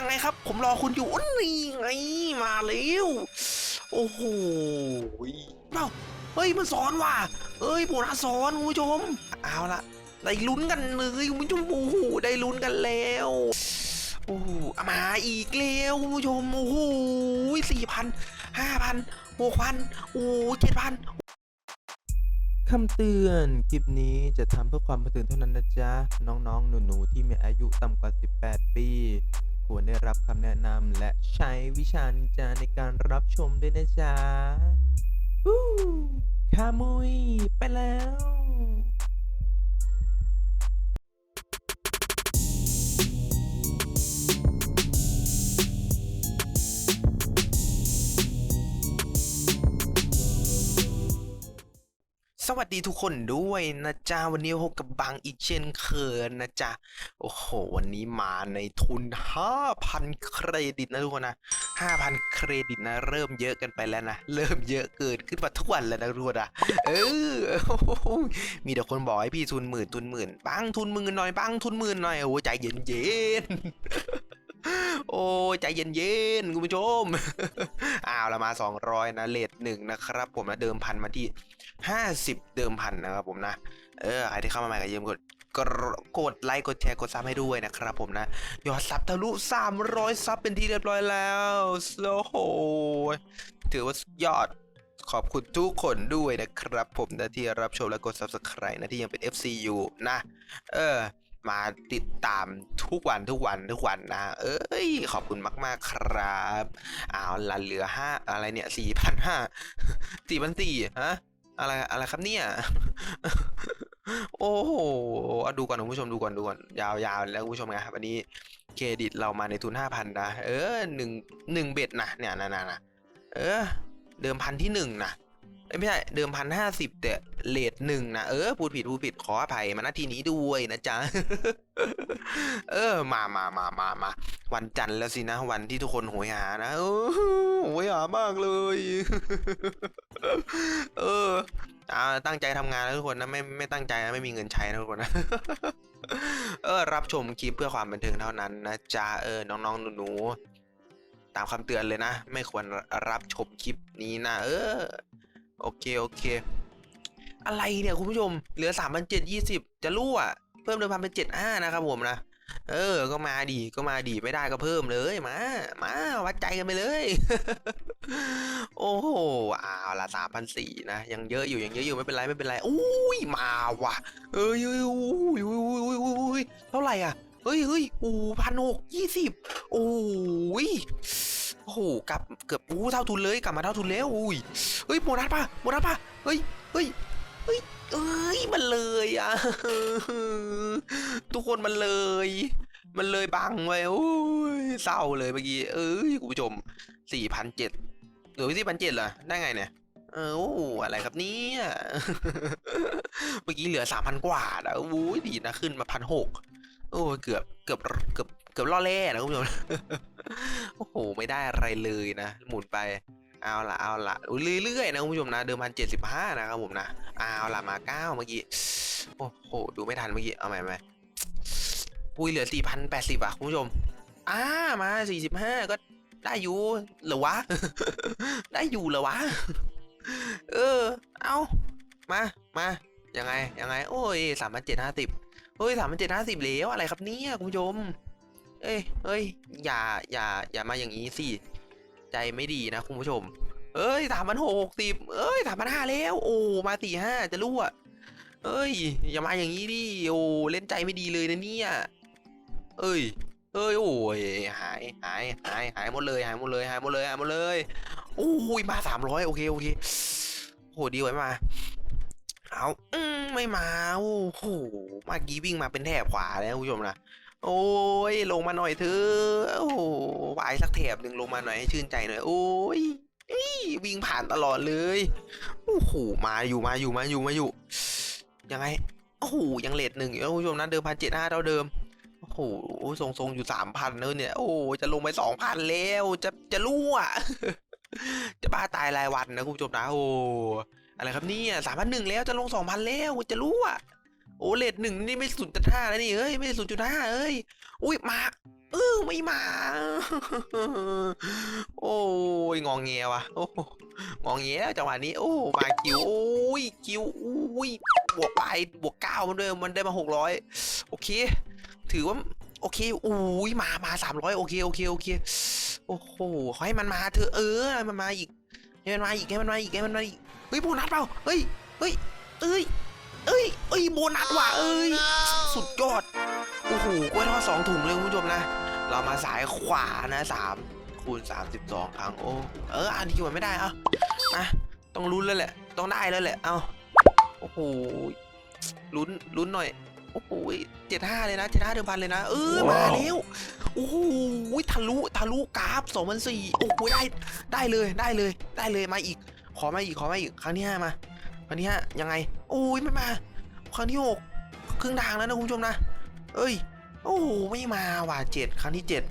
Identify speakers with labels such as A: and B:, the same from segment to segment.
A: ยังไงครับ ผมรอคุณอยู่อุ๊ยนี่ไงมาแล้วโอ้โหเอ้าเฮ้ยมันสอนว่ะเอ้ยโบนัสสอนคุณผู้ชมเอาละได้ลุ้นกันเลยคุณผู้ชมโอ้โหได้ลุ้นกันแล้วโอ้โหมาอีกแล้วคุณผู้ชมโอ้โหสี่พันห้าพันหกพันโอ้เจ็ดพัน
B: คำเตือนคลิปนี้จะทำเพื่อความบันเทิงเท่านั้นนะจ๊ะ น้องๆ หนูๆ ที่มีอายุต่ำกว่า 18 ปี ได้รับคำแนะนำและใช้วิชานินจาในการรับชมด้วยนะจ๊ะวู้คามุยไปแล้ว
A: วัสดีทุกคนด้วยนะจ๊ะ วันนี้พบกับบางอีกเช่นเคยนะจ๊ะ โอ้โห วันนี้มาในทุน 5,000 เครดิตนะทุกคนนะ 5,000 เครดิตนะ เริ่มเยอะกันไปแล้วนะ เริ่มเยอะเกินขึ้นมาทุกวันแล้วนะทุกคนนะเออ มีแต่คนบอกให้พี่ทุนหมื่นทุนหมื่นบ้างทุนหมื่นหน่อยบ้างทุนหมื่นหน่อยโอ้ใจเย็นเย็น โอ้ใจเย็นเย็นๆคุณผู้ชม อ้าวเรามา 200 นะเลทหนึ่งนะครับ ผมนะเดิมพันมาที่ 50 เดิมพันนะครับผมนะเออใครที่เข้ามาใหม่ก็อย่าลืมกดกดไลค์กดแชร์กดซับให้ด้วยนะครับผมนะยอดซับทะลุ 300 ซับเป็นที่เรียบร้อยแล้วโอ้โหถือว่าสุดยอดขอบคุณทุกคนด้วยนะครับ ผมนะที่รับชมและกด subscribe นะที่ยังเป็น FC อยู่นะ เออ มาติดตามทุกวันทุกวันทุกวันนะ เอ้ย ขอบคุณมาก ๆ ครับอ้าวละเหลือห้าอะไรเนี่ยสี่พันห้าสี่พันสี่ฮะอะไรอะไรครับเนี่ย โอ้โหเอาดูก่อนคุณผู้ชมดูก่อนดูก่อนยาวๆแล้วคุณผู้ชมไงวันนี้เครดิตเรามาในทุนห้าพันนะ เออหนึ่งหนึ่งเบ็ดนะเนี่ยนะนะนะเออ เดิมพันที่หนึ่งนะ เอ้ยไม่ใช่เดิมพันห้าสิบแต่เลทหนึ่งนะเออพูดผิดพูดผิดขออภัยมาณทีนี้ด้วยนะจ๊ะ เออมามามามามาวันจันทร์แล้วสินะ วันที่ทุกคนโหยหานะเออโหยหามากเลย เอออ่าตั้งใจทำงานนะทุกคนนะไม่ไม่ตั้งใจนะไม่มีเงินใช้นะทุกคนนะเออ รับชมคลิปเพื่อความบันเทิงเท่านั้นนะจ๊ะเออน้องๆหนูๆตามคำเตือนเลยนะ ไม่ควรรับชมคลิปนี้นะ เออ โอเค โอเค อะไรเนี่ยคุณผู้ชม เหลือสามพันเจ็ดยี่สิบจะรั่ว เพิ่มเดิมพันเป็นเจ็ดห้านะครับผมนะ เออ ก็มาดี ก็มาดี ไม่ได้ก็เพิ่มเลย มา มาวัดใจกันไปเลย โอ้โหอ้าวละสามพันสี่นะ ยังเยอะอยู่ ยังเยอะอยู่ ไม่เป็นไร ไม่เป็นไร อุ้ย มาว่ะ เอ้ยเอ้ยอุ้ยอุ้ยอุ้ยอุ้ยเท่าไหร่อะ เฮ้ยเฮ้ยโอ้พันหกยี่สิบโอ้ย อ้โหกลับเกือบอู้เท่าทุนเลยกลับมาเท่าทุนแล้วอุ้ยเฮ้ยโบนัสป่ะโบนัสป่ะเฮ้ยเฮ้ยเฮ้ยเอ้ยมันเลยอะทุกคนมันเลย มันเลยบังไว้โอ้ยเศร้าเลยเมื่อกี้เอ้ยคุณผู้ชมสี่พันเจ็ดเหลือสี่พันเจ็ดเหรอได้ไงเนี่ยเออโอ้อะไรครับเนี่ยเมื่อกี้เหลือสามพันกว่าแล้วโอ้ยดีนะขึ้นมาพันหกโอ้เกือบเกือบเกือบเกือบล่อแร่นะคุณผู้ชม โอ้โห ไม่ได้อะไรเลยนะ หมุนไป เอาละเอาละเรื่อยๆนะคุณผู้ชมนะ เดิมพันเจ็ดสิบห้านะครับผมนะ เอาละมาเก้าเมื่อกี้ โอ้โห ดูไม่ทันเมื่อกี้ เอาใหม่ไหมอุ้ยเหลือสี่พันแปดสิบอะคุณผู้ชมอ่ามาสี่สิบห้าก็ได้อยู่เหรอวะ ได้อยู่เหรอวะ เออ เอามา มา ยังไง ยังไง โอ้ยสามพันเจ็ดห้าสิบเฮ้ยสามพันเจ็ดห้าสิบแล้วอะไรครับเนี่ยคุณผู้ชม เอ้ยเอ้ย อย่า อย่า อย่ามาอย่างนี้สิ ใจไม่ดีนะคุณผู้ชม เอ้ยสามพันหกสิบเอ้ยสามพันห้าแล้ว โอ้ มาสี่ห้าจะรู้อะเอ้ย อย่ามาอย่างนี้ดิ โอ้ เล่นใจไม่ดีเลยนะเนี่ย เอ้ย เอ้ย โอ้ย หาย หาย หาย หายหมดเลย หายหมดเลย หายหมดเลย หายหมดเลย โอ้ย มาสามร้อยโอเค โอเค โห ดีไว้มา เอา อืมไม่มา โอ้โหมื่อกี้วิ่งมาเป็นแถบขวาแล้วคุณผู้ชมนะ โอ้ย ลงมาหน่อยเถอะโอ้โหวายสักแถบหนึ่งลงมาหน่อยให้ชื่นใจหน่อย โอ้ยวิ่งผ่านตลอดเลยโอ้โหมาอยู่มาอยู่มาอยู่มาอยู่ยังไงโอ้โหยังเลทหนึ่งอยู่นะคุณผู้ชมนะเดิมพันเจ็ดห้าเท่าเดิมโอ้โหทรงๆอยู่สามพันแล้วเนี่ย โอ้จะลงไปสองพันแล้วจะจะรั่วจะบ้าตายรายวันนะคุณผู้ชมนะโอ้อะไรครับเนี่ยสามพันหนึ่งแล้วจะลงสองพันแล้วจะรั่ว โอ้เลทหนึ่งนี่ไม่ศูนย์จุดห้าแล้วนี่เฮ้ยไม่ศูนย์จุดห้าเอ้ยอุ้ยมาเออไม่มา โอ้ยงองเงียวะโอ้งองเงียจังหวะนี้ โอ้มาคิวโอ้ยคิวอุ้ยบวกไปบวกเก้ามันด้วยมันได้มาหกร้อยโอเค ถือว่าโอเคอุ้ยมามาสามร้อยโอเคโอเคโอเคโอ้โหขอให้มันมาเถอะเออมันมาอีกให้มันมาอีกให้มันมาอีกให้มันมาอีกเฮ้ยโบนัสเปล่าเฮ้ยเฮ้ยเอ้ย เอ้ยเอ้ยโบนัสว่ะเอ้ย สุดยอด โอ้โหกล้วยทอดสองถุงเลยคุณผู้ชมนะ เรามาสายขวานะสามคูณสามสิบสองครั้งโอ้ เออ อันที่มันไม่ได้เอะมาต้องลุ้นแล้วแหละ ต้องได้แล้วแหละ เอาโอ้โหลุ้นลุ้นหน่อย โอ้โหเจ็ดห้าเลยนะเจ็ดห้าเดิมพันเลยนะ เออ มาแล้วโอ้โหทะลุทะลุกราฟสองพันสี่โอ้โหได้ได้เลยได้เลยได้เลยมาอีก ขอมาอีกขอมาอีกครั้งที่ห้ามา ครั้งที่ห้ายังไงโอ้ยไม่มา ครั้งที่หกครึ่งทางแล้วนะคุณผู้ชมนะ เอ้ย โอ้ไม่มาว่ะเจ็ดครั้งที่เจ็ด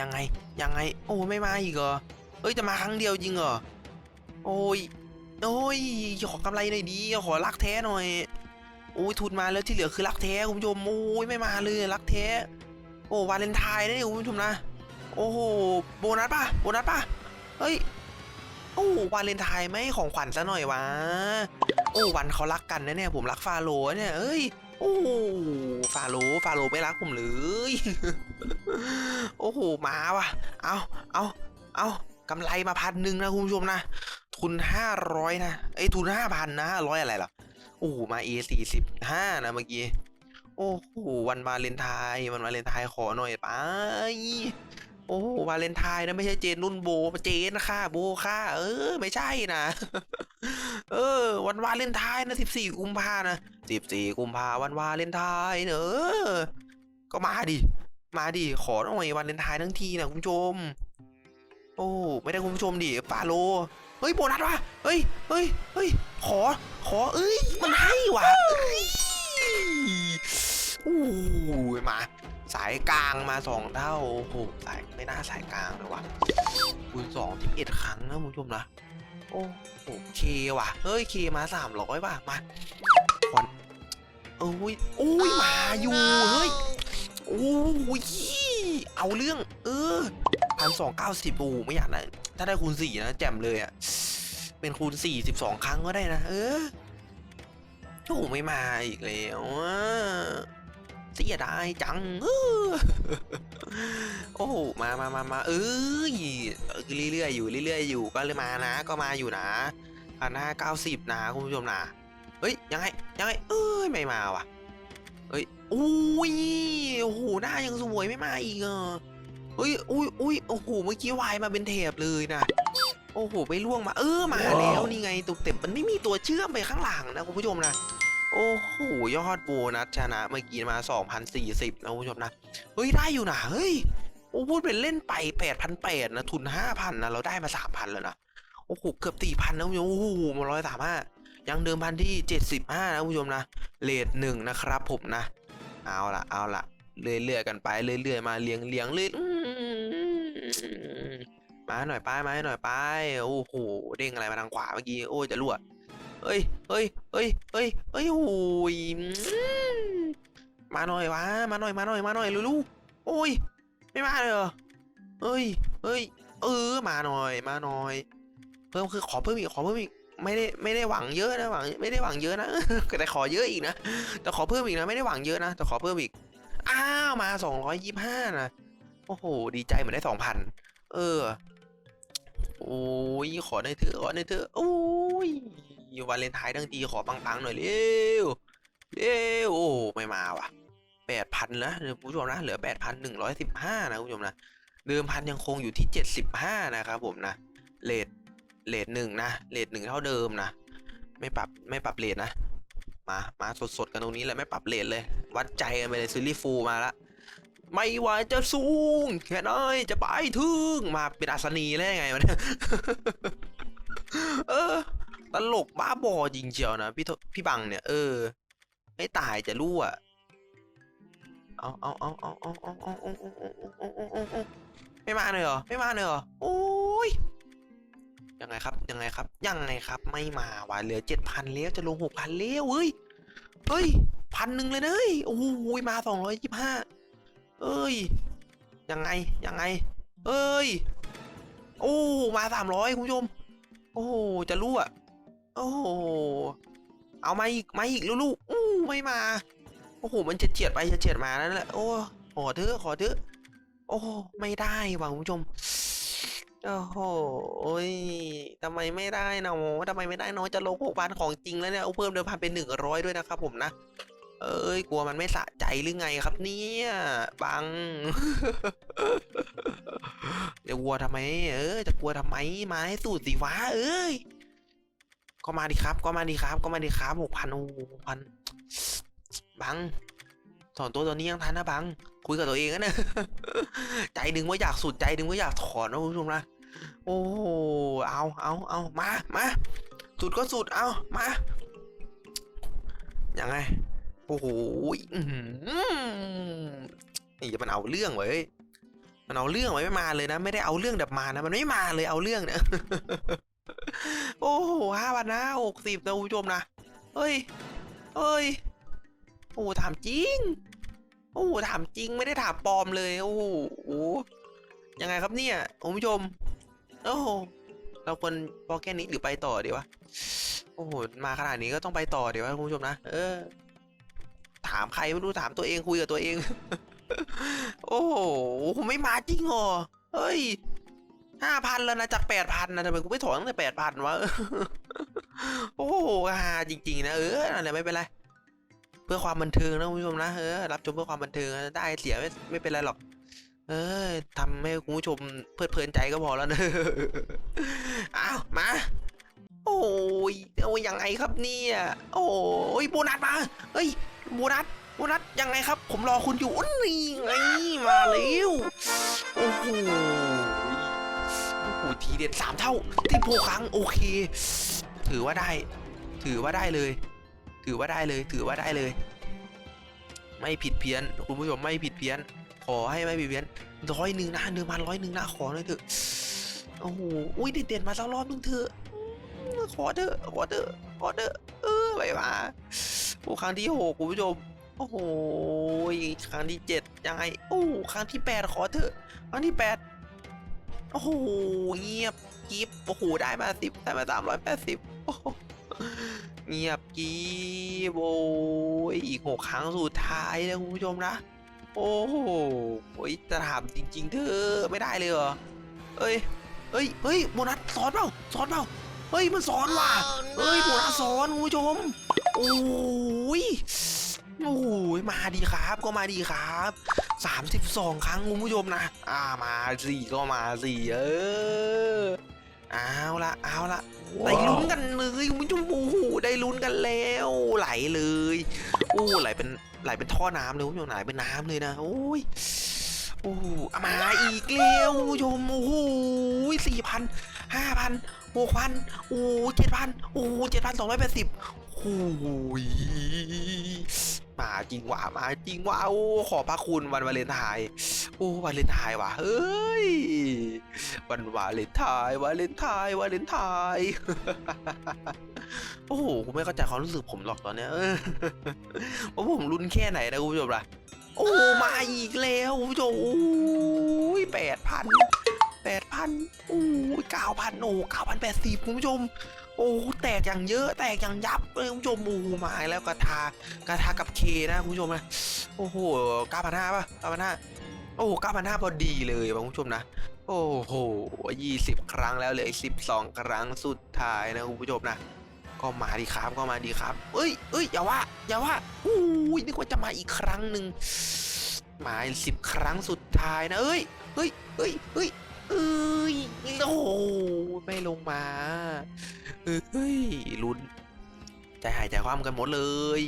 A: ยังไงยังไง โอ้ไม่มาอีกเหรอเอ้ยจะมาครั้งเดียวจริงเหรอโอ้ยโอ้ยขอกำไรหน่อยดีขอรักแท้หน่อยโอ้ยทุนมาแล้วที่เหลือคือรักแท้คุณผู้ชมโอ้ยไม่มาเลยรักแท้ โอ้วาเลนไทน์นะนี่คุณผู้ชมนะ โอ้โหโบนัสป่ะโบนัสป่ะเฮ้ย โอ้วาเลนไทน์ไม่ของขวัญซะหน่อยวะ โอ้วันเขารักกันนะเนี่ยผมรักฟาโรเนี่ยเอ้ยโอ้ฟาโรฟาโรไม่รักผมเลยโอ้โหมาว่ะ เอาเอาเอากำไรมาพันหนึ่งนะคุณผู้ชมนะทุนห้าร้อยนะไอ้ยทุนห้าพันนะร้อยอะไรหรอโอ้มาเอสี่สิบห้านะเมื่อกี้โอ้โหวันวาเลนไทน์วันวาเลนไทน์ขอหน่อยไป โอ้วาเลนไทน์นะไม่ใช่เจนนุ่นโบเจนค่ะโบค่ะเออ ไม่ใช่นะเออ วันวาเลนไทน์นะสิบสี่กุมภานะสิบสี่กุมภาวันวาเลนไทน์เนอะก็มาดิมาดิขอหน่อยวาเลนไทน์ทั้งทีนะคุณผู้ชม โอ้ไม่ได้คุณผู้ชมดิฟาโลเฮ้ยโบนัสว่ะเฮ้ยเฮ้ยเฮ้ยขอ ขอเอ้ยมันให้ว่ะโอ้ยมา สายกลางมาสองเท่า โอ้โห สายไม่น่าสายกลางเลยว่ะคูณสองที่เอ็ดครั้งนะคุณผู้ชมนะ โอ้โหเคว่ะ เฮ้ยเคมาสามร้อยว่ะ มาควันโอ้ยโอ้ย มาอยู่ เฮ้ย โอ้ย เอาเรื่อง เออพันสองเก้าสิบโอ้ไม่อยากนะ ถ้าได้คูณสี่นะแจ่มเลยอะ่ะ เป็นคูณสี่สิบสองครั้งก็ได้นะ เออโอ้ไม่มาอีกแล้วอะ เสียดายจังเออโอ้โหมามามามาเอ้ยเรื่อยๆอยู่เรื่อยๆอยู่ก็เลยมานะ ก็มาอยู่นะพันห้าเก้าสิบนะคุณผู้ชมนะเฮ้ยยังไงยังไงเอ้ยไม่มาว่ะเฮ้ยอุ้ยโอ้โหหน้ายังสวยไม่มาอีกอะเฮ้ยอุ้ยอุ้ยโอ้โหเมื่อกี้วายมาเป็นเทปเลยนะโอ้โหไปล่วงมาเออมาแล้วนี่ไงตุกเต็มมันไม่มีตัวเชื่อมไปข้างหลังนะคุณผู้ชมนะ โอ้โหยอดโบนัสชนะเมื่อกี้มา 2,040 นะคุณผู้ชมนะ เฮ้ย ได้อยู่นะเฮ้ยโอ้พูดเป็นเล่นไป 8,800นะ ทุน 5,000นะ เราได้มา 3,000 แล้วนะ โอ้โห เกือบ 4,000 นะคุณผู้ชม โอ้โหมาร้อยสามห้ายังเดิมพันที่ 75 นะคุณผู้ชมนะเลทหนึ่งนะครับผมนะ เอาละเอาละเรื่อยๆกันไปเรื่อยๆมาเลี้ยงเลี้ยงเลยอืมมาหน่อยไปมาหน่อยไปโอ้โหเด้งอะไรมาทางขวาเมื่อกี้โอ้จะรั่ว เฮ้ยเฮ้ยเฮ้ยเฮ้ยเฮ้ยโอ้ยมาหน่อยวะมาหน่อยมาหน่อยมาหน่อยลูกๆโอ้ยไม่มาเลยเหรอเฮ้ยเฮ้ยเออมาหน่อยมาหน่อย เพิ่มคือขอเพิ่มอีกขอเพิ่มอีกไม่ได้ไม่ได้หวังเยอะนะหวังไม่ได้หวังเยอะนะแต่ขอเยอะอีกนะแต่ขอเพิ่มอีกนะไม่ได้หวังเยอะนะแต่ขอเพิ่มอีกอ้าวมาสองร้อยยี่ห้านะโอ้โหดีใจเหมือนได้สองพันเออโอ้ยขอได้เถอะขอได้เถอะโอ้ย วาเลนไทน์ทั้งทีขอปังๆหน่อยเร็วเร็วโอ้ไม่มาว่ะแปดพันแล้วคุณผู้ชมนะเหลือแปดพันหนึ่งร้อยสิบห้านะคุณผู้ชมนะเดิมพันยังคงอยู่ที่เจ็ดสิบห้านะครับผมนะเลทเลทหนึ่งนะเลทหนึ่งเท่าเดิมนะไม่ปรับไม่ปรับเลทนะมามาสดๆกันตรงนี้เลยไม่ปรับเลทเลย วัดใจกันไปเลยซีรีส์ฟูลมาละไม่ว่าจะสูงแค่ไหนจะไปถึงมาเป็นอัศนีแล้ไงวะเนี่ยเออ ตลกบ้าบอจริงเชียวนะพี่พี่บังเนี่ยเออ ไม่ตายจะรู้อะเอาเอาเอาเอาเอาเอาเอาเอาเอาเอาเอาเอาเอาเอาไม่มาเลยเหรอ ไม่มาเลยเหรอ โอ้ย ยังไงครับ ยังไงครับ ยังไงครับ ไม่มาว่ะเหลือเจ็ดพันแล้วจะลงหกพันแล้วเฮ้ย เฮ้ยพันหนึ่งเลยเนยโอ้โหมาสองร้อยยี่ห้าเอ้ย ยังไง ยังไง เอ้ย โอ้ มาสามร้อยคุณผู้ชม โอ้ จะรู้อะ โอ้โห เอามาอีกมาอีกลูกๆอู้ไม่มา โอ้โห มันจะเฉียดไปจะเฉียดมานั่นแหละ โอ้ ขอเถอะขอเถอะ โอ้ ไม่ได้ว่ะคุณผู้ชม โอ้โหโอ้ยทำไมไม่ได้เนาะทำไมไม่ได้เนาะจะลงหกพันของจริงแล้วเนี่ย เอาเพิ่มเดิมพันเป็นหนึ่งร้อยด้วยนะครับผมนะ เอ้ย กลัวมันไม่สะใจหรือไงครับเนี่ย บัง เดี๋ยวกลัวทำไม เออ จะกลัวทำไม มาให้สูตรสิวะเอ้ย ก็มาดีครับ ก็มาดีครับ ก็มาดีครับหกพันโอ้หกพันบังถอนตัวตอนนี้ยังทันนะบัง คุยกับตัวเองนะใจหนึ่งว่าอยากสุดใจหนึ่งว่าอยากถอนนะคุณผู้ชมนะโอ้เอาเอาเอามามาสุดก็สุดเอามายังไงโอ้โหอื้อหือนี่มันเอาเรื่องไว้ยมันเอาเรื่องไว้ไม่มาเลยนะ ไม่ได้เอาเรื่องแบบมานะ มันไม่มาเลยเอาเรื่องเนี่ย โอ้โหห้าพันนะหกสิบนะคุณผู้ชมนะเฮ้ยเฮ้ยโอ้โหถามจริง โอ้โหถามจริงไม่ได้ถามปลอมเลย โอ้โหยังไงครับเนี่ยคุณผู้ชม โอ้โหเราควรพอแค่นี้หรือไปต่อดีวะโอ้โหมาขนาดนี้ก็ต้องไปต่อดีวะคุณผู้ชมนะเออ ถามใครไม่รู้ถามตัวเองคุยกับตัวเอง โอ้โหไม่มาจริงเหรอเฮ้ย ห้าพันแล้วนะจากแปดพันนะทำไมกูไม่ถอนตั้งแต่แปดพันวะ โอ้โหฮาจริง ๆ นะเออนั่นแหละไม่เป็นไร เพื่อความบันเทิงนะคุณผู้ชมนะเออรับชมเพื่อความบันเทิงได้เสียไม่ไม่เป็นไรหรอก เออทำให้คุณผู้ชมเพลิดเพลินใจก็พอแล้วนะอ้าวมาโอ้ยโอ้ยยังไงครับเนี่ยโอ้ยโบนัสมาเฮ้ยโบนัสโบนัสยังไงครับ ผมรอคุณอยู่นี่ไงมาแล้วโอ้โห อ้ทีเด็ดสามเท่าที่โพครั้งโอเค ถือว่าได้ ถือว่าได้เลย ถือว่าได้เลย ถือว่าได้เลย ไม่ผิดเพี้ยน คุณผู้ชมไม่ผิดเพี้ยน ขอให้ไม่ผิดเพี้ยนร้อยหนึ่งนะหนึ่งพันร้อยหนึ่งนะขอหน่อยเถอะโอ้โหอุ้ยเด็ดๆมาสักรอบนึงเถอะอืมขอเถอะขอเถอะขอเถอะเออไปมาโอ้ครั้งที่หกคุณผู้ชมโอ้โหครั้งที่เจ็ดยังไงโอ้ครั้งที่แปดขอเถอะครั้งที่แปด โอ้โหเงียบกิฟโอ้โหได้มาสิบได้มาสามร้อยแปดสิบโอ้โหเงียบกีบโอ้ยอีกหกครั้งสุดท้ายนะคุณผู้ชมนะ โอ้โหโอ้ยจะถามจริง ๆ เธอไม่ได้เลยเหรอเอ้ยเฮ้ยเฮ้ยโบนัสสอนเปล่าสอนเปล่าเฮ้ยมันสอนว่ะเฮ้ยโบนัสสอนคุณผู้ชมโอ้ย โอ้ยมาดีครับก็มาดีครับสามสิบสองครั้งคุณผู้ชมนะ อ่ามาสี่ก็มาสี่เออเอาละเอาละได้ลุ้นกันเลยคุณผู้ชมโอ้โหได้ลุ้นกันแล้วไหลเลยโอ้ไหลเป็นไหลเป็นท่อน้ำเลยคุณผู้ชมไหลเป็นน้ำเลยนะโอ้ยโอ้โหเอามาอีกแล้วคุณผู้ชมโอ้โหสี่พันห้าพันหกพันโอ้เจ็ดพันโอ้เจ็ดพันสองร้อยแปดสิบโอ้ย จริงว่ะมาจริงว่ะโอ้ขอพระคุณวันวาเลนไทน์โอ้วาเลนไทน์ว่ะเฮ้ยวันวาเลนไทน์วาเลนไทน์วาเลนไทน์โอ้โหผมไม่เข้าใจความรู้สึกผมหรอกตอนเนี้ยว่าผมรุนแค่ไหนนะคุณผู้ชมล่ะโอ้มาอีกแล้วคุณผู้ชมโอ้ยแปดพันแปดพันโอ้ยเก้าพันโอ้เก้าพันแปดสิบคุณผู้ชม โอ้แตกอย่างเยอะแตกอย่างยับเลยคุณผู้ชมโอ้มาแล้วกระทากระทากับเคนะคุณผู้ชมนะโอ้โหเก้าพันห้าป่ะเก้าพันห้าโอ้เก้าพันห้าพอดีเลยป่ะคุณผู้ชมนะ โอ้โหยี่สิบครั้งแล้วเหลืออีกสิบสองครั้งสุดท้ายนะคุณผู้ชมนะ ก็มาดีครับก็มาดีครับ เอ้ยเอ้ยอย่าว่าอย่าว่าอู้ยนึกว่าจะมาอีกครั้งหนึ่งมาสิบครั้งสุดท้ายนะเอ้ยเฮ้ยเฮ้ยเฮ้ย เอ้ยโอ้ไม่ลงมาเฮ้ยลุ้นใจหายใจความกันหมดเลย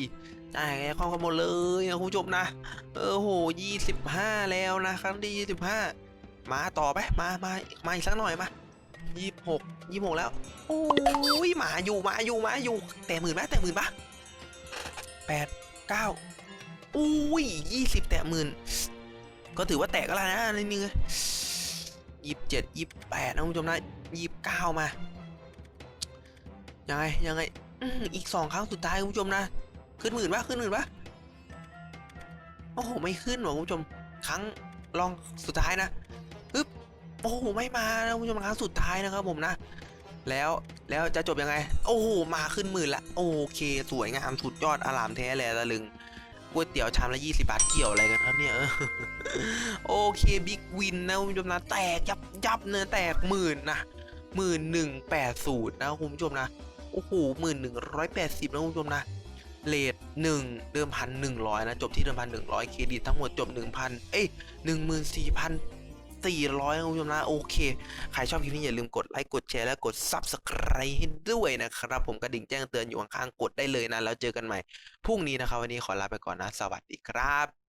A: ใจหายใจความกันหมดเลยนะคุณผู้ชมนะเออโหยี่สิบห้าแล้วนะ ครั้งที่ยี่สิบห้ามาต่อไปมามามาอีกสักหน่อยมายี่สิบหกยี่สิบหกแล้ว โอ้ยมาอยู่มาอยู่มาอยู่ แต่หมื่นปะแต่หมื่นปะแปดเก้าอุ้ยยี่สิบแต่หมื่นก็ถือว่าแตกก็แล้วนะนิดนึง ยี่สิบเจ็ดยี่สิบแปดนะคุณผู้ชมนะยี่สิบเก้ามา ยังไง ยังไงอื้ออีกสองครั้งสุดท้ายคุณผู้ชมนะ ขึ้นหมื่นปะขึ้นหมื่นปะโอ้โห ไม่ขึ้นหรอคุณผู้ชม ครั้งลองสุดท้ายนะปึ๊บโอ้โห ไม่มานะคุณผู้ชมครั้งสุดท้ายนะครับผมนะ แล้วแล้วจะจบยังไง โอ้โห มาขึ้นหมื่นละ โอเค สวยงามสุดยอดอลามแท้แลตะลึง ก๋วยเตี๋ยวชามละ20 บาทเกี่ยวอะไรกันครับเนี่ยโอเคบิ๊กวินนะคุณผู้ชมนะแตกยับยับเนื้อแตกหมื่นนะหมื่นหนึ่งแปดศูนย์นะคุณผู้ชมนะโอ้โหหมื่นหนึ่งร้อยแปดสิบนะคุณผู้ชมนะเลทหนึ่งเดิมพันหนึ่งร้อยนะจบที่เดิมพันหนึ่งร้อยเครดิตทั้งหมดจบหนึ่งพันเอ้ยหนึ่งหมื่นสี่พัน 400คุณผู้ชมนะโอเค ใครชอบคลิปนี้อย่าลืมกดไลค์กดแชร์และกด Subscribe ให้ด้วยนะครับ ผมกระดิ่งแจ้งเตือนอยู่ข้างๆกดได้เลยนะ แล้วเจอกันใหม่พรุ่งนี้นะครับวันนี้ขอลาไปก่อนนะ สวัสดีครับ